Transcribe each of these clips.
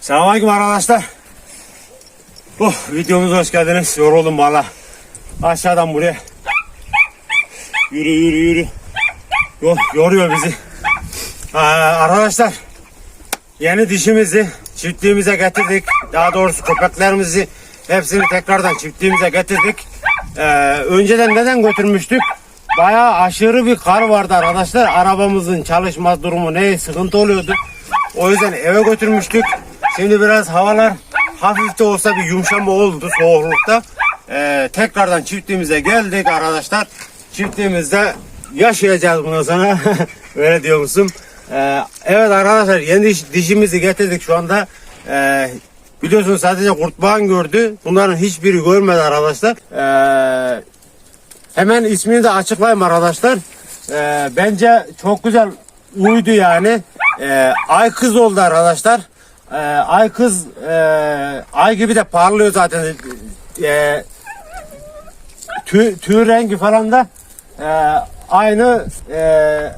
Selamünaleyküm arkadaşlar. Oh, videomuza hoş geldiniz. Yoruldum valla. Aşağıdan buraya. Yürü yürü yürü. Yol yoruyor bizi. Ee, arkadaşlar yeni dişimizi çiftliğimize getirdik. Daha doğrusu köpeklerimizi hepsini tekrardan çiftliğimize getirdik. Ee, önceden neden götürmüştük? Bayağı aşırı bir kar vardı arkadaşlar. Arabamızın çalışma durumu ne sıkıntı oluyordu. O yüzden eve götürmüştük. Şimdi biraz havalar hafif de olsa bir yumuşama oldu soğuklukta. Ee, tekrardan çiftliğimize geldik arkadaşlar. Çiftliğimizde yaşayacağız bundan sonra. Öyle diyor musun? Ee, evet arkadaşlar yeni diş- dişimizi getirdik şu anda. Ee, biliyorsunuz sadece kurtbağan gördü. Bunların hiçbiri görmedi arkadaşlar. Ee, hemen ismini de açıklayayım arkadaşlar. Ee, bence çok güzel uydu yani. Ee, ay kız oldu arkadaşlar. Ee, ay kız e, ay gibi de parlıyor zaten. Ee, tüy, tüy rengi falan da e, aynı e,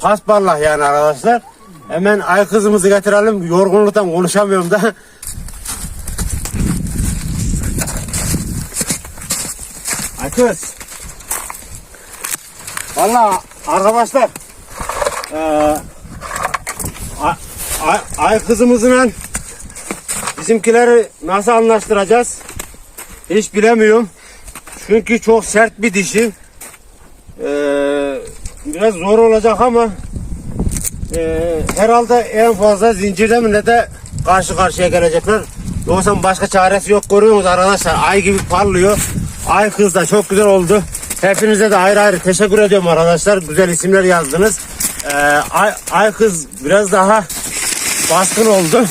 pasparlak yani arkadaşlar. Hemen ay kızımızı getirelim. Yorgunluktan konuşamıyorum da. Kız. Valla arkadaşlar e, ay, ay, kızımızla bizimkileri nasıl anlaştıracağız? Hiç bilemiyorum. Çünkü çok sert bir dişi. Ee, biraz zor olacak ama e, herhalde en fazla zincirde mi ne de karşı karşıya gelecekler. Yoksa başka çaresi yok görüyorsunuz arkadaşlar. Ay gibi parlıyor. Ay kız da çok güzel oldu. Hepinize de ayrı ayrı teşekkür ediyorum arkadaşlar. Güzel isimler yazdınız. Ee, ay, ay kız biraz daha baskın oldu.